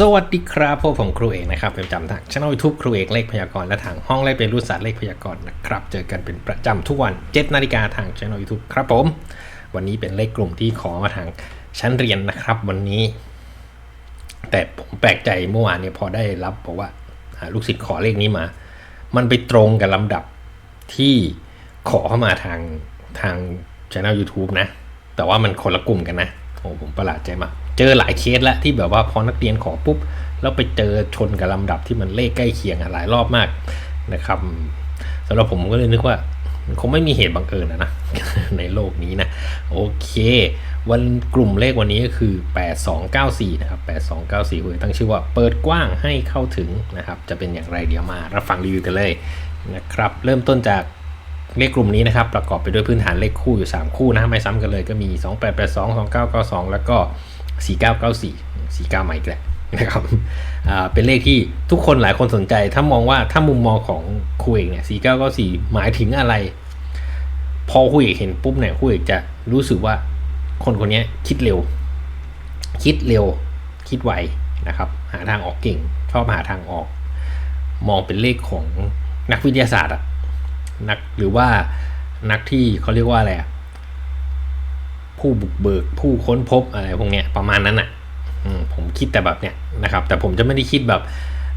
สวัสดีครับพวกผมครูเอกนะครับเป็นประจำทางช่องยูทูบครูเอกเลขพยากรณ์และทางห้องเลขเป็นรูปศาสตร์เลขพยากรณ์นะครับ เจอกันเป็นประจำทุกวัน7นาฬิกาทางช่องยูทูบครับผม วันนี้เป็นเลขกลุ่มที่ขอมาทางชั้นเรียนนะครับ วันนี้ แต่ผมแปลกใจเมื่อวานเนี่ยพอได้รับบอกว่าลูกศิษย์ขอเลขนี้มา มันไปตรงกับลำดับที่ขอเข้ามาทางทางช่อง YouTube นะ แต่ว่ามันคนละกลุ่มกันนะโอ้ผมประหลาดใจมาก เจอหลายเคสแล้วที่แบบว่าพอนักเรียนขอปุ๊บ แล้วไปเจอชนกับลำดับที่มันเลขใกล้เคียงอะหลายรอบมากนะครับสำหรับผมก็เลยนึกว่าคงไม่มีเหตุบังเอิญนะนะ ในโลกนี้นะ โอเค วันกลุ่มเลขวันนี้ก็คือ 8294 นะครับ 8294คุณตั้งชื่อว่าเปิดกว้างให้เข้าถึงนะครับ จะเป็นอย่างไรเดี๋ยวมารับฟังรีวิวกันเลยนะครับ เริ่มต้นจากเลขกลุ่มนี้นะครับ ประกอบไปด้วยพื้นฐานเลขคู่อยู่ 3 คู่นะ ไม่ซ้ำกันเลยก็มี 2882 2992 แล้วก็ 4994 49ใหม่อีกแหละนะครับเป็นเลขที่ทุกคนหลายคนสนใจ ถ้ามองว่าถ้ามุมมองของครูเอกเนี่ย 4994 หมายถึงอะไร พอครูเอกเห็นปุ๊บเนี่ยครูเอกจะรู้สึกว่าคนคนนี้คิดเร็ว คิดเร็ว คิดไวนะครับ หาทางออกเก่ง ชอบหาทางออก มองเป็นเลขของนักวิทยาศาสตร์อะนักหรือว่านักที่เขาเรียกว่าอะไรอะ ผู้บุกเบิก ผู้ค้นพบอะไรพวกเนี้ยประมาณนั้นอะผมคิดแต่แบบเนี้ยนะครับ แต่ผมจะไม่ได้คิดแบบ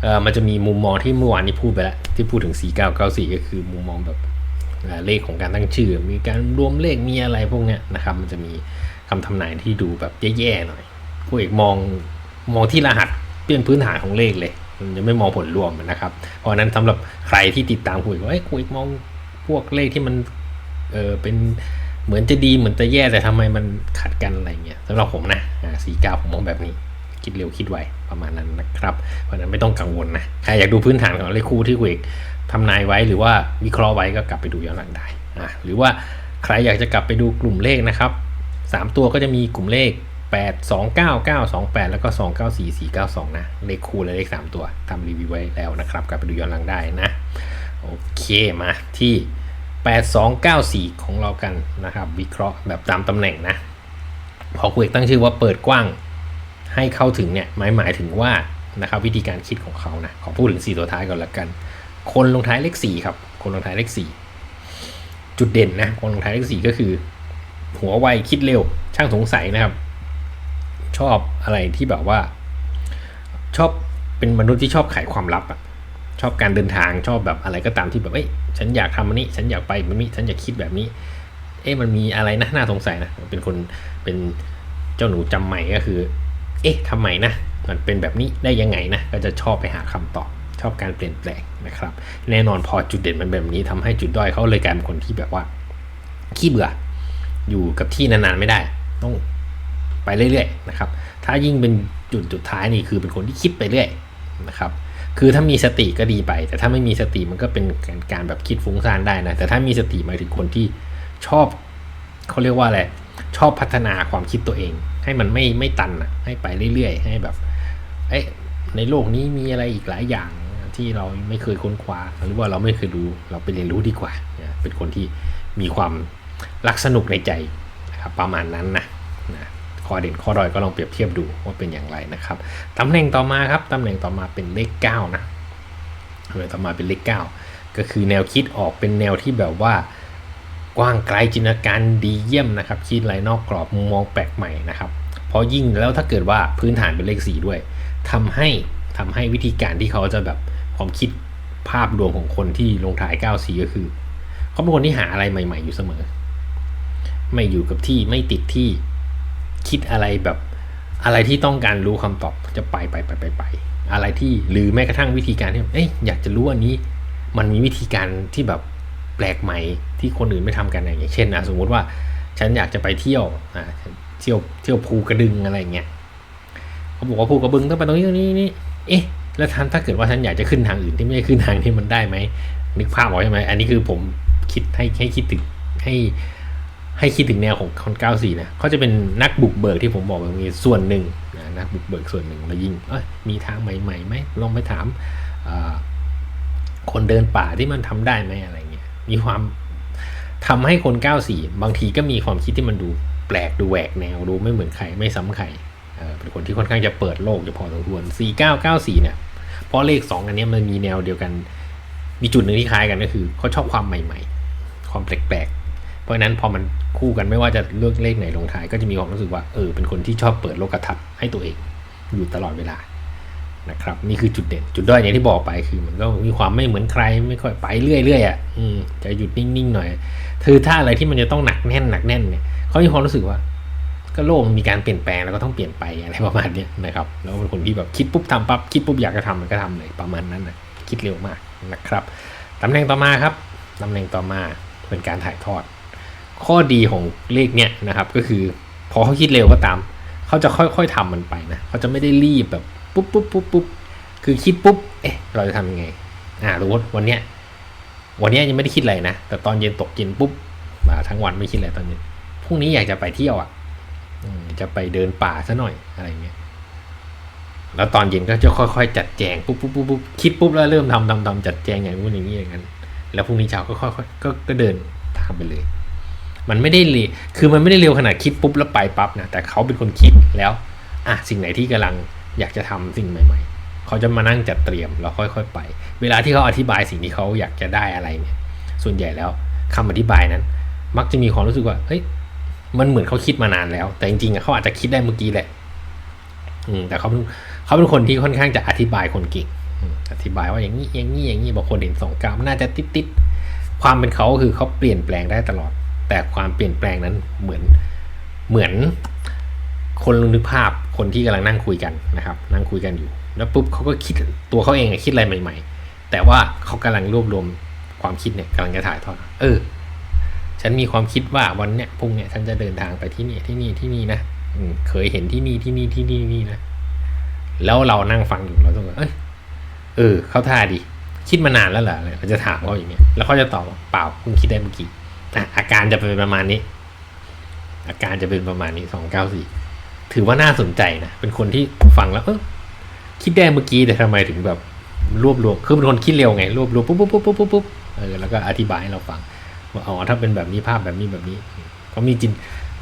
เออมันจะมีมุมมองที่เมื่อวานนี้พูดไปแล้ว ที่พูดถึง 4994 ก็คือมุมมองแบบเลขของการตั้งชื่อ มีการรวมเลขมีอะไรพวกเนี้ยนะครับ มันจะมีคำทำนายที่ดูแบบแย่ๆหน่อยผู้เอกมองมองที่รหัสเป็นพื้นฐานของเลขเลยมันจะไม่มองผลรวมนะครับ เพราะนั้นสำหรับใครที่ติดตามคุยว่าเอ้คุยมองพวกเลขที่มันเออเป็น เหมือนจะดีเหมือนจะแย่แต่ทำไมมันขัดกันอะไรเงี้ยสำหรับผมนะสีเก้าผมมองแบบนี้ คิดเร็วคิดไวประมาณนั้นนะครับ เพราะนั้นไม่ต้องกังวลนะ ใครอยากดูพื้นฐานของเลขคู่ที่คุยทำนายไว้หรือว่าวิเคราะห์ไว้ก็กลับไปดูย้อนหลังได้อะหรือว่าใครอยากจะกลับไปดูกลุ่มเลขนะครับสามตัวก็จะมีกลุ่มเลข 8 2 9 9 2 8 แล้วก็ 2 9 4 4 9 2 นะ เลขคู่และเลข 3 ตัวทำรีวิวไว้แล้วนะครับ กลับไปดูย้อนหลังได้นะ โอเคมาที่ 8294 ของเรากันนะครับ วิเคราะห์แบบตามตำแหน่งนะ พอคุยตั้งชื่อว่าเปิดกว้างให้เข้าถึงเนี่ยหมายหมายถึงว่านะครับวิธีการคิดของเขานะขอพูดถึง 4 ตัวท้ายก่อนละกัน คนลงท้ายเลข4ครับ คนลงท้ายเลข4จุดเด่นนะคนลงท้ายเลข4ก็คือ หัวไวคิดเร็ว ช่างสงสัยนะครับ ชอบอะไรที่แบบว่า ชอบเป็นมนุษย์ที่ชอบไขความลับอะ ชอบการเดินทางชอบแบบอะไรก็ตามที่แบบเอ้ยฉันอยากทำอันนี้ ฉันอยากไปแบบนี้ ฉันอยากคิดแบบนี้ เอ๊ะมันมีอะไรนะน่าสงสัยนะเป็นคนเป็นเจ้าหนูจำใหม่ก็คือ เอ๊ะทำไมนะมันเป็นแบบนี้ได้ยังไงนะก็จะชอบไปหาคำตอบชอบการเปลี่ยนแปลงนะครับ แน่นอนพอจุดเด่นมันแบบนี้ทำให้จุดด้อยเขาเลยกลายเป็นคนที่แบบว่าขี้เบื่อ อยู่กับที่นานๆไม่ได้ ต้องไปเรื่อยๆนะครับ ถ้ายิ่งเป็นจุดจุดท้ายนี่คือเป็นคนที่คิดไปเรื่อยนะครับ คือถ้ามีสติก็ดีไป แต่ถ้าไม่มีสติมันก็เป็นการการแบบคิดฟุ้งซ่านได้นะแต่ถ้ามีสติหมายถึงคนที่ชอบเขาเรียกว่าอะไรชอบพัฒนาความคิดตัวเอง ให้มันไม่ไม่ตันอะให้ไปเรื่อยๆ ให้แบบเอ้ยในโลกนี้มีอะไรอีกหลายอย่างที่เราไม่เคยค้นคว้าหรือว่าเราไม่เคยดูเราไปเรียนรู้ดีกว่า เป็นคนที่มีความรักสนุกในใจนะครับประมาณนั้นนะนะ ข้อเด่นข้อด้อยก็ลองเปรียบเทียบดูว่าเป็นอย่างไรนะครับตำแหน่งต่อมาครับตำแหน่งต่อมาเป็นเลข9นะตำแหน่งต่อมาเป็นเลข 9 ก็คือแนวคิดออกเป็นแนวที่แบบว่ากว้างไกลจินตนาการดีเยี่ยมนะครับคิดไรนอกกรอบมุมมองแปลกใหม่นะครับเพราะยิ่งแล้วถ้าเกิดว่าพื้นฐานเป็นเลข 4 ด้วยทำให้ทำให้วิธีการที่เขาจะแบบความคิดภาพรวมของคนที่ลงท้าย 94 ก็คือเขาเป็นคนที่หาอะไรใหม่ ๆ อยู่เสมอ ไม่อยู่กับที่ไม่ติดที่ คิดอะไรแบบอะไรที่ต้องการรู้คำตอบจะไปไปไปไปไปอะไรที่หรือแม้กระทั่งวิธีการที่เอ้ยอยากจะรู้อันนี้ มันมีวิธีการที่แบบแปลกใหม่ที่คนอื่นไม่ทำกันอย่างเช่นอะสมมุติว่าฉันอยากจะไปเที่ยวอ่าเที่ยวเที่ยวภูกระดึงอะไรเงี้ยเขาบอกว่าภูกระบึงต้องไปตรงนี้ตรงนี้นี่เอ๊ะแล้วท่านถ้าเกิดว่าฉันอยากจะขึ้นทางอื่นที่ไม่ใช่ขึ้นทางที่มันได้ไหมนึกภาพออกใช่ไหมอันนี้คือผมคิดให้ให้คิดถึงให้ ให้คิดถึงแนวของคน94นะเขาจะเป็นนักบุกเบิกที่ผมบอกแบบนี้ส่วนหนึ่งนะนักบุกเบิกส่วนหนึ่งแล้วยิ่งเอ้ยมีทางใหม่ๆไหมลองไปถามคนเดินป่าที่มันทำได้ไหมอะไรเงี้ยมีความทำให้คน 94 บางทีก็มีความคิดที่มันดูแปลกดูแหวกแนวดูไม่เหมือนใครไม่ซ้ำใครเป็นคนที่ค่อนข้างจะเปิดโลกจะพอสมควร 4994 เนี่ยเพราะเลข 2 อันนี้มันมีแนวเดียวกัน มีจุดหนึ่งที่คล้ายกันก็คือเขาชอบความใหม่ ๆ ความแปลก ราะนั้นพอมันคู่กันไม่ว่าจะเลือกเลขไหนลงท้ายก็จะมีความรู้สึกว่าเออเป็นคนที่ชอบเปิดโลกทัศน์ให้ตัวเองอยู่ตลอดเวลานะครับนี่คือจุดเด่นจุดด้อยอย่างที่บอกไปคือมันก็มีความไม่เหมือนใครไม่ค่อยไปเรื่อยๆอะอืมจะหยุดนิ่งๆหน่อยคือถ้าอะไรที่มันจะต้องหนักแน่นหนักแน่นเนี่ยเขามีความรู้สึกว่า ก็โลกมันมีการเปลี่ยนแปลงแล้วก็ต้องเปลี่ยนไปอะไรประมาณนี้นะครับแล้วเป็นคนที่แบบคิดปุ๊บทำปั๊บคิดปุ๊บอยากจะทำมันก็ทำเลยประมาณนั้นนะคิดเร็วมากนะครับตำแหน่งต่อมาครับตำแหน่งต่อมาเป็นการถ่ายทอด ข้อดีของเลขเนี่ยนะครับ ก็คือพอเขาคิดเร็วก็ตาม เขาจะค่อยๆทำมันไปนะเขาจะไม่ได้รีบแบบปุ๊บปุ๊บปุ๊บปุ๊บคือคิดปุ๊บเอ๊ะเราจะทำยังไงอ่าสมมติวันเนี้ยวันเนี้ยยังไม่ได้คิดอะไรนะ แต่ตอนเย็นตกเย็นปุ๊บมาทั้งวันไม่คิดอะไรตอนเย็นพรุ่งนี้อยากจะไปเที่ยวอะจะไปเดินป่าซะหน่อยอะไรเงี้ย แล้วตอนเย็นก็จะค่อยๆ จัดแจงปุ๊บปุ๊บปุ๊บปุ๊บคิดปุ๊บแล้วเริ่มทำทำทำจัดแจงอย่างนู้นอย่างนี้อย่างนั้น แล้วพรุ่งนี้เช้าก็ค่อยๆก็ก็เดินทางไปเลย มันไม่ได้เร็วคือมันไม่ได้เร็วขนาดคิดปุ๊บแล้วไปปั๊บนะแต่เขาเป็นคนคิดแล้วอะสิ่งไหนที่กำลังอยากจะทำสิ่งใหม่ ๆ เขาจะมานั่งจัดเตรียมแล้วค่อย ๆ ไป เวลาที่เขาอธิบายสิ่งที่เขาอยากจะได้อะไรเนี่ย ส่วนใหญ่แล้วคำอธิบายนั้น มักจะมีความรู้สึกว่าเฮ้ยมันเหมือนเขาคิดมานานแล้ว แต่จริงๆเขาอาจจะคิดได้เมื่อกี้แหละอืมแต่เขาเป็นเขาเป็นคนที่ค่อนข้างจะอธิบายคนเก่งอืมอธิบายว่าอย่างนี้อย่างนี้อย่างนี้บางคนเห็นสองกรามน่าจะติดติดๆความเป็นเขาก็คือเขาเปลี่ยนแปลงได้ตลอด แต่ความเปลี่ยนแปลงนั้นเหมือนเหมือนคนลงนึกภาพคนที่กำลังนั่งคุยกันนะครับ นั่งคุยกันอยู่ แล้วปุ๊บเขาก็คิดตัวเขาเองคิดอะไรใหม่ ๆ แต่ว่าเขากำลังรวบรวมความคิดเนี่ยกำลังจะถ่ายทอดเออ ฉันมีความคิดว่าวันเนี้ยพรุ่งเนี้ยฉันจะเดินทางไปที่นี่ที่นี่ที่นี่นะเคยเห็นที่นี่ที่นี่ที่นี่นี่นะแล้วเรานั่งฟังอยู่เราต้องเอยเออ เขาท่าดี คิดมานานแล้วเหรอเราจะถามเขาอย่างเงี้ยแล้วเขาจะตอบเปล่าเพิ่งคิดได้เมื่อกี้ อาการจะเป็นประมาณนี้ อาการจะเป็นประมาณนี้สองเก้าสี่ถือว่าน่าสนใจนะ เป็นคนที่ฟังแล้วเออคิดได้เมื่อกี้แต่ทำไมถึงแบบรวบรวมคือเป็นคนคิดเร็วไง รวบรวมปุ๊บปุ๊บปุ๊บปุ๊บปุ๊บปุ๊บเออแล้วก็อธิบายให้เราฟังว่าอ๋อถ้าเป็นแบบนี้ภาพแบบนี้แบบนี้เขามีจิน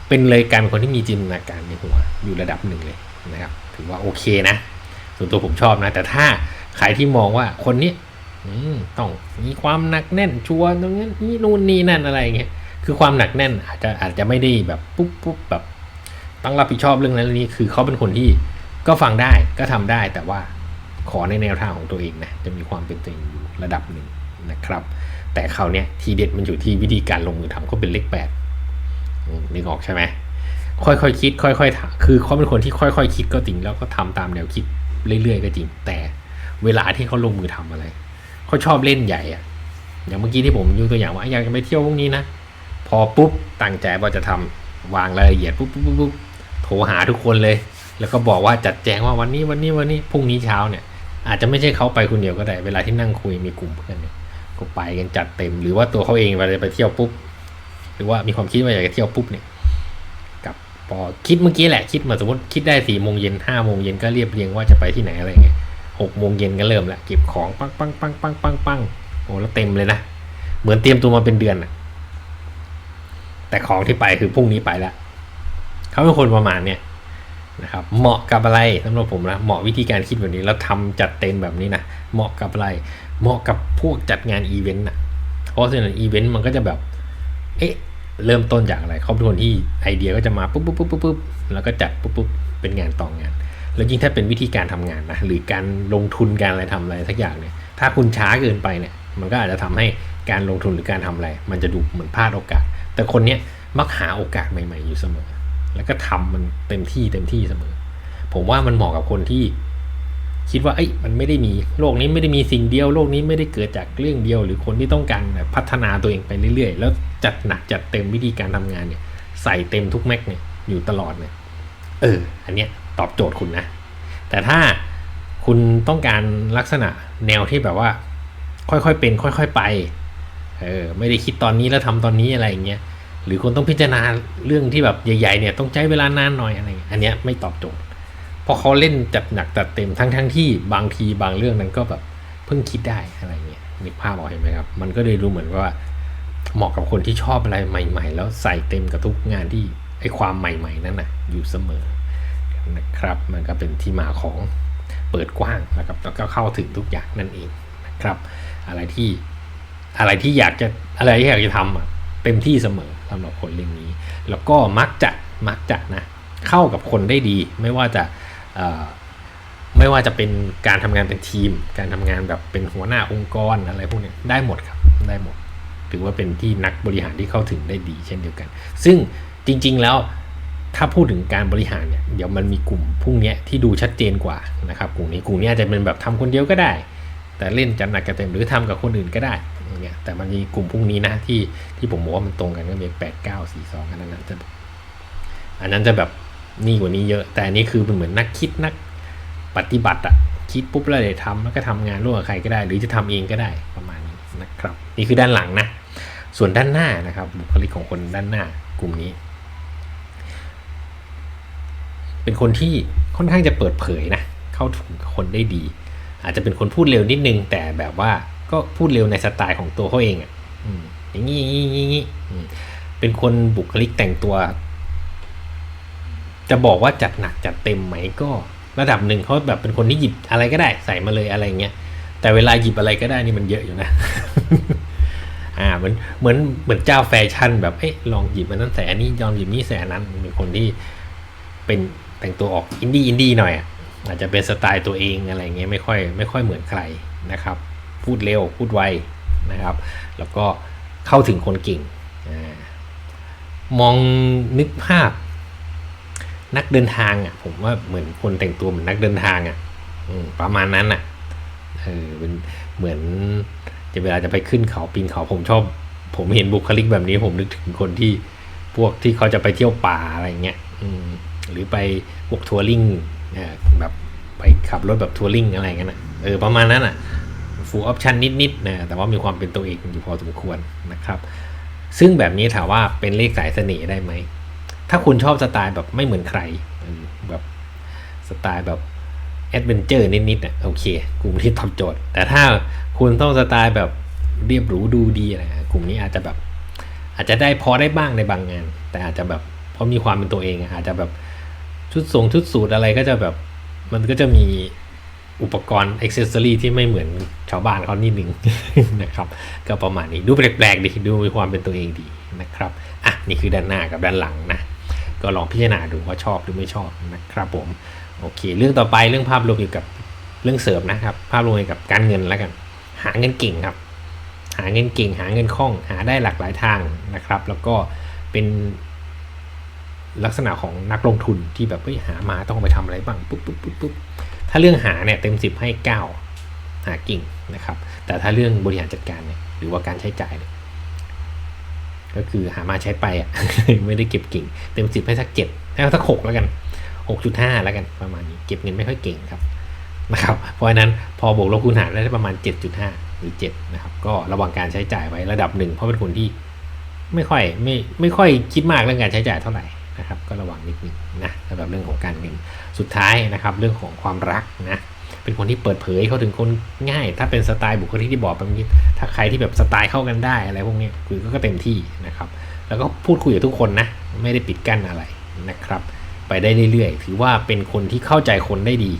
เป็นเลยการเป็นคนที่มีจินตนาการในหัวอยู่ระดับหนึ่งเลยนะครับ ถือว่าโอเคนะ ส่วนตัวผมชอบนะ แต่ถ้าใครที่มองว่าคนนี้ ต้องมีความหนักแน่นชัวร์ตรงนั้นนี่นู่นนี่นั่นอะไรเงี้ยคือความหนักแน่นอาจจะอาจจะไม่ได้แบบปุ๊บปุ๊บแบบต้องรับผิดชอบเรื่องนั้นเรื่องนี้คือเขาเป็นคนที่ก็ฟังได้ก็ทำได้แต่ว่าขอในแนวทางของตัวเองนะจะมีความเป็นตัวเองอยู่ระดับหนึ่งนะครับ แต่คราวเนี้ยทีเด็ดมันอยู่ที่วิธีการลงมือทำก็เป็นเลขแปดนึกออกใช่ไหมค่อยๆคคิด ค่อยๆทำคือเขาเป็นคนที่ค่อยๆคคิดก็จริงแล้วก็ทำตามแนวคิดเรื่อยๆก็จริง แต่เวลาที่เขาลงมือทำอะไร เขาชอบเล่นใหญ่อะอย่างเมื่อกี้ที่ผมยกตัวอย่างว่าอยากจะไปเที่ยวพรุ่งนี้นะพอปุ๊บตั้งใจว่าจะทำวางรายละเอียดปุ๊บปุ๊บปุ๊บปุ๊บโทรหาทุกคนเลย แล้วก็บอกว่าจัดแจงว่าวันนี้วันนี้วันนี้พรุ่งนี้เช้าเนี่ย อาจจะไม่ใช่เขาไปคนเดียวก็ได้ เวลาที่นั่งคุยมีกลุ่มเพื่อนเนี่ยก็ไปกันจัดเต็ม หรือว่าตัวเขาเองเวลาจะไปเที่ยวปุ๊บหรือว่ามีความคิดว่าอยากจะเที่ยวปุ๊บเนี่ยกับพอคิดเมื่อกี้แหละคิดมาสมมติคิดได้สี่โมงเย็นห้าโมงเย็นก็เรียบเรียงว่าจะไปที่ไหนอะไรเงี้ย หกโมงเย็นก็เริ่มละเก็บของปังปังปังปังปังปังโอ้แล้วเต็มเลยนะเหมือนเตรียมตัวมาเป็นเดือนอะแต่ของที่ไปคือพรุ่งนี้ไปละเขาเป็นคนประมาณเนี่ยนะครับเหมาะกับอะไรสำหรับผมนะเหมาะวิธีการคิดแบบนี้แล้วทำจัดเต็มแบบนี้นะเหมาะกับอะไรเหมาะกับพวกจัดงานอีเวนต์นะเพราะฉะนั้นอีเวนต์มันก็จะแบบเอ๊ะเริ่มต้นจากอะไรเขาเป็นคนที่ไอเดียก็จะมาปุ๊บปุ๊บปุ๊บปุ๊บปุ๊บแล้วก็จัดปุ๊บปุ๊บเป็นงานต่องาน แล้วยิ่งถ้าเป็นวิธีการทำงานนะหรือการลงทุนการอะไรทำอะไรสักอย่างเนี่ยถ้าคุณช้าเกินไปเนี่ยมันก็อาจจะทำให้การลงทุนหรือการทำอะไร มันจะดูเหมือนพลาดโอกาส แต่คนเนี้ยมักหาโอกาสใหม่ ๆอยู่เสมอ แล้วก็ทำมันเต็มที่เต็มที่เสมอ ผมว่ามันเหมาะกับคนที่ คิดว่าเอ้ยมันไม่ได้มีโลกนี้ไม่ได้มีสิ่งเดียวโลกนี้ไม่ได้เกิดจากเรื่องเดียว หรือคนที่ต้องการพัฒนาตัวเองไปเรื่อยๆ แล้วจัดหนักจัดเต็มวิธีการทำงานเนี่ย ใส่เต็มทุกแม็กเนี่ยอยู่ตลอดเนี่ยเออ อันเนี้ย ตอบโจทย์คุณนะ แต่ถ้าคุณต้องการลักษณะแนวที่แบบว่า ค่อยๆเป็น ค่อยๆไปเออไม่ได้คิดตอนนี้แล้วทำตอนนี้อะไรอย่างเงี้ยหรือคุณต้องพิจารณาเรื่องที่แบบใหญ่ๆเนี่ยต้องใช้เวลานานหน่อยอะไรเงี้ยอันเนี้ยไม่ตอบโจทย์เพอเขาเล่นจัดหนักจัดเต็มทั้งทั้งที่บางทีบางเรื่องนั้นก็แบบเพิ่งคิดได้อะไรเงี้ยนึกภาพออกเห็นไหมครับ มันก็เลยดูเหมือนว่าเหมาะกับคนที่ชอบอะไรใหม่ ๆ แล้วใส่เต็มกับทุกงานที่ไอ้ความใหม่ ๆ นั่นน่ะอยู่เสมอ นะครับมันก็เป็นที่มาของเปิดกว้างนะครับแล้วก็เข้าถึงทุกอย่างนั่นเองนะครับอะไรที่อะไรที่อยากจะอะไรที่อยากจะทำอะเต็มที่เสมอสำหรับคนเรื่องนี้ แล้วก็มักจะมักจะนะเข้ากับคนได้ดี ไม่ว่าจะไม่ว่าจะเป็นการทำงานเป็นทีม การทำงานแบบเป็นหัวหน้าองค์กรอะไรพวกนี้ได้หมดครับได้หมด ถือว่าเป็นที่นักบริหารที่เข้าถึงได้ดีเช่นเดียวกัน ซึ่งจริง ๆ แล้ว ถ้าพูดถึงการบริหารเนี่ยเดี๋ยวมันมีกลุ่มพวกเนี้ยที่ดูชัดเจนกว่านะครับกลุ่มนี้กลุ่มนี้อาจจะเป็นแบบทำคนเดียวก็ได้ แต่เล่นจัดหนักกันเต็มหรือทำกับคนอื่นก็ได้เงี้ยแต่มันมีกลุ่มพวกนี้นะที่ที่ผมบอกว่ามันตรงกันก็มีแปดเก้าสี่สองอันนั้นจะอันนั้นจะแบบนี่กว่านี้เยอะ แต่อันนี้คือมันเหมือนนักคิดนักปฏิบัติอะคิดปุ๊บแล้วเลยทำแล้วก็ทำงานร่วมกับใครก็ได้ หรือจะทำเองก็ได้ประมาณนี้นะครับ นี่คือด้านหลังนะ ส่วนด้านหน้านะครับบุคลิกของคนด้านหน้ากลุ่มนี้ เป็นคนที่ค่อนข้างจะเปิดเผยนะ เข้าถึงคนได้ดี อาจจะเป็นคนพูดเร็วนิดนึง แต่แบบว่าก็พูดเร็วในสไตล์ของตัวเขาเองอะอย่างนี้อย่างนี้อย่างนี้เป็นคนบุคลิกแต่งตัว จะบอกว่าจัดหนักจัดเต็มไหมก็ระดับหนึ่งเขาแบบเป็นคนที่หยิบอะไรก็ได้ใส่มาเลยอะไรเงี้ยแต่เวลาหยิบอะไรก็ได้นี่มันเยอะอยู่นะ อ่าเหมือนเหมือนเหมือนเจ้าแฟชั่นแบบเอ๊ะลองหยิบมันนั้นใส่อันนี้ยอมหยิบนี่ใส่อันนั้นเป็นคนที่เป็น แต่งตัวออกอินดี้อินดี้หน่อยอะอาจจะเป็นสไตล์ตัวเองอะไรเงี้ยไม่ค่อยไม่ค่อยเหมือนใครนะครับ พูดเร็วพูดไวนะครับ แล้วก็เข้าถึงคนเก่งอมองนึกภาพ นักเดินทางอะ ผมว่าเหมือนคนแต่งตัวเหมือนนักเดินทางอะประมาณนั้นอะเออเป็นเหมือนจะเวลาจะไปขึ้นเขาปีนเขาผมชอบ ผมเห็นบุคลิกแบบนี้ ผมนึกถึงคนที่พวกที่เขาจะไปเที่ยวป่าอะไรเงี้ย อืม หรือไปพวกทัวริงแบบไปขับรถแบบทัวริงอะไรเงี้ยนะเออประมาณนั้นอะฟูลออปชันนิดๆนะแต่ว่ามีความเป็นตัวเองอยู่พอสมควรนะครับ ซึ่งแบบนี้ถามว่าเป็นเลขสายเสน่ห์ได้ไหม ถ้าคุณชอบสไตล์แบบไม่เหมือนใครแบบสไตล์แบบแอดเวนเจอร์นิดๆอะโอเค กลุ่มที่ตอบโจทย์ แต่ถ้าคุณต้องสไตล์แบบเรียบหรูดูดีอะกลุ่มนี้อาจจะแบบ อาจจะได้พอได้บ้างในบางงาน แต่อาจจะแบบเพราะมีความเป็นตัวเองอาจจะแบบ ชุดทรงชุดสูทอะไรก็จะแบบ มันก็จะมีอุปกรณ์อ็อกเซสซอรี่ที่ไม่เหมือนชาวบ้านเขานิดนึงนะครับ ก็ประมาณนี้ดูแปลกๆดีดูมีความเป็นตัวเองดีนะครับอะนี่คือด้านหน้ากับด้านหลังนะก็ลองพิจารณาดูว่าชอบหรือไม่ชอบนะครับผมโอเค เรื่องต่อไปเรื่องภาพรวมเกี่ยวกับเรื่องเสริมนะครับ ภาพรวมเกี่ยวกับการเงินแล้วกัน หาเงินเก่งครับ หาเงินเก่ง หาเงินคล่อง หาได้หลากหลายทางนะครับ แล้วก็เป็น ลักษณะของนักลงทุนที่แบบเฮ้ยหามาต้องไปทำอะไรบ้างปุ๊บปุ๊บปุ๊บปุ๊บถ้าเรื่องหาเนี่ยเต็มสิบให้เก้าหาเก่งนะครับ แต่ถ้าเรื่องบริหารจัดการเนี่ยหรือว่าการใช้จ่ายเนี่ยก็คือหามาใช้ไปอะไม่ได้เก็บเก่ง เต็มสิบให้สักเจ็ดให้สักหกแล้วกันหกจุดห้าแล้วกันประมาณนี้เก็บเงินไม่ค่อยเก่งครับนะครับเพราะฉะนั้นพอบวกลบคูณหารได้ประมาณ 7.5 หรือ7นะครับก็ระวังการใช้จ่ายไว้ระดับหนึ่งเพราะเป็นคนที่ไม่ค่อยไม่ไม่ค่อยคิดมากเรื่องการใช้จ่ายเท่าไหร่ นะครับก็ระวังนิดนึงนะสำหรับเรื่องของการเงินสุดท้ายนะครับเรื่องของความรักนะเป็นคนที่เปิดเผยเขาถึงคนง่าย ถ้าเป็นสไตล์บุคลิกที่บอกไปเมื่อกี้ถ้าใครที่แบบสไตล์เข้ากันได้อะไรพวกนี้คุยก็เต็มที่นะครับ แล้วก็พูดคุยกับทุกคนนะไม่ได้ปิดกั้นอะไรนะครับ ไปได้เรื่อยๆ ถือว่าเป็นคนที่เข้าใจคนได้ดี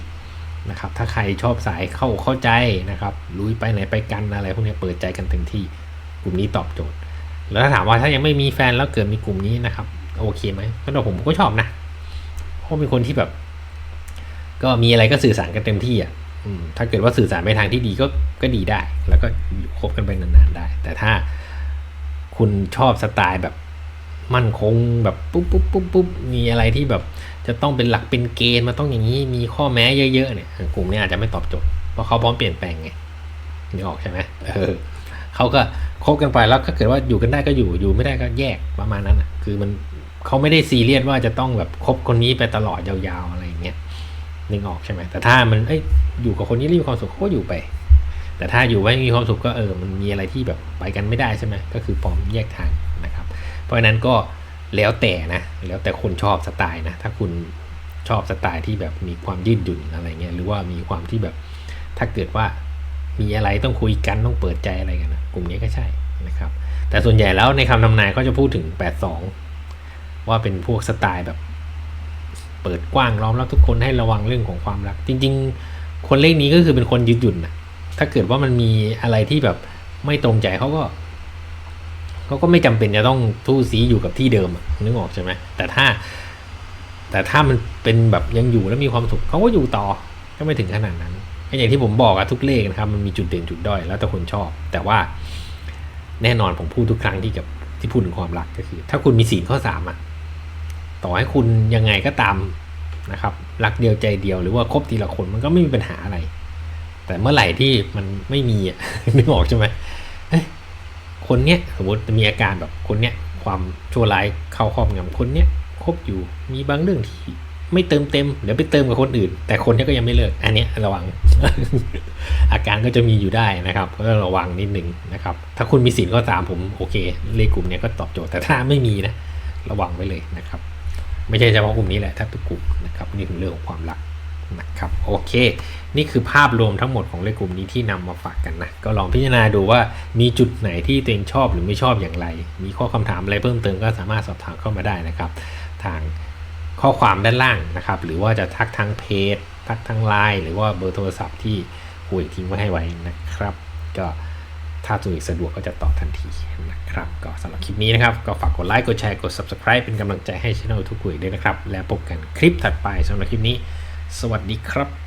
นะครับถ้าใครชอบสายเข้าเข้าใจนะครับลุยไปไหนไปกันอะไรพวกนี้เปิดใจกันเต็มที่ กลุ่มนี้ตอบโจทย์ แล้วถ้าถามว่าถ้ายังไม่มีแฟนแล้วเกิดมีกลุ่มนี้นะครับ โอเคไหมสำหรับผมก็ชอบนะเพราะเป็นคนที่แบบ ก็มีอะไรก็สื่อสารกันเต็มที่อะถ้าเกิดว่าสื่อสารไปทางที่ดีก็ก็ดีได้ แล้วก็คบกันไปนานๆได้ แต่ถ้าคุณชอบสไตล์แบบมั่นคงแบบปุ๊บปุ๊บปุ๊บปุ๊บมีอะไรที่แบบ จะต้องเป็นหลักเป็นเกณฑ์มาต้องอย่างนี้มีข้อแม้เยอะๆเนี่ยกลุ่มนี้อาจจะไม่ตอบโจทย์เพราะเขาพร้อมเปลี่ยนแปลงไงนึกออกใช่ไหมเออเขาก็คบกันไปแล้วก็เกิดว่าอยู่กันได้ก็อยู่อยู่ไม่ได้ก็แยกประมาณนั้นอะ คือมัน เขาไม่ได้ซีเรียสว่าจะต้องแบบคบคนนี้ไปตลอดยาวๆอะไรอย่างเงี้ยนึกออกใช่ไหมแต่ถ้ามันเอ้ยอยู่กับคนนี้รีบมีความสุขเขาก็อยู่ไป แต่ถ้าอยู่ไม่มีความสุขก็เออมันมีอะไรที่แบบไปกันไม่ได้ใช่ไหมก็คือพร้อมแยกทางนะครับ เพราะฉะนั้นก็แล้วแต่นะแล้วแต่คนชอบสไตล์นะถ้าคุณชอบสไตล์ที่แบบมีความยืดหยุ่นอะไรเงี้ยหรือว่ามีความที่แบบถ้าเกิดว่ามีอะไรต้องคุยกันต้องเปิดใจอะไรกันนะกลุ่มนี้ก็ใช่นะครับ แต่ส่วนใหญ่แล้วในคำทำนายก็จะพูดถึง 82 ว่าเป็นพวกสไตล์แบบ เปิดกว้างล้อมรับทุกคนให้ระวังเรื่องของความรัก จริง ๆ คนเลขนี้ก็คือเป็นคนยืดหยุ่นนะถ้าเกิดว่ามันมีอะไรที่แบบไม่ตรงใจเขาก็เขาก็ไม่จำเป็นจะต้องทู่ซีอยู่กับที่เดิมนึกออกใช่ไหมแต่ถ้า แต่ถ้ามันเป็นแบบยังอยู่แล้วมีความสุขเขาก็อยู่ต่อก็ไม่ถึงขนาดนั้นก็อย่างที่ผมบอกอะทุกเลขนะครับมันมีจุดเด่นจุดด้อยแล้วแต่คนชอบ แต่ว่าแน่นอนผมพูดทุกครั้งที่กับที่พูดถึงความรักก็คือ ถ้าคุณมีศีข้อสามอะ ต่อให้คุณยังไงก็ตามนะครับรักเดียวใจเดียวหรือว่าคบทีละคนมันก็ไม่มีปัญหาอะไร แต่เมื่อไหร่ที่มันไม่มีอะนึกออกใช่ไหมคนเนี้ยสมมติมีอาการแบบคนเนี้ยความชั่วร้ายเข้าครอบงำคนเนี้ยคบอยู่มีบางเรื่องที่ไม่เติมเต็มเดี๋ยวไปเติมกับคนอื่น แต่คนเนี้ยก็ยังไม่เลิกอันเนี้ยระวัง อาการก็จะมีอยู่ได้นะครับก็ระวังนิดนึงนะครับ ถ้าคุณมีสินข้อสามผมโอเคเลขกลุ่มเนี้ยก็ตอบโจทย์แต่ถ้าไม่มีนะ ระวังไว้เลยนะครับ ไม่ใช่เฉพาะกลุ่มนี้แหละถ้าทุกกลุ่มนะครับนี่คือเรื่องของความรักนะครับโอเค นี่คือภาพรวมทั้งหมดของเลขกลุ่มนี้ที่นำมาฝากกันนะก็ลองพิจารณาดูว่ามีจุดไหนที่ตัวเองชอบหรือไม่ชอบอย่างไร มีข้อคำถามอะไรเพิ่มเติมก็สามารถสอบถามเข้ามาได้นะครับ ทางข้อความด้านล่างนะครับ หรือว่าจะทักทางเพจทักทางไลน์หรือว่าเบอร์โทรศัพท์ที่คุยทิ้งไว้ให้ไว้นะครับ ก็ ถ้าตัวเองสะดวกก็จะตอบทันทีนะครับ ก็สำหรับคลิปนี้นะครับ ก็ฝากกดไลค์กดแชร์กด subscribe เป็นกำลังใจให้ช่องทุกคุยด้วยนะครับ แล้วพบกันคลิปถัดไปสำหรับคลิปนี้ สวัสดีครับ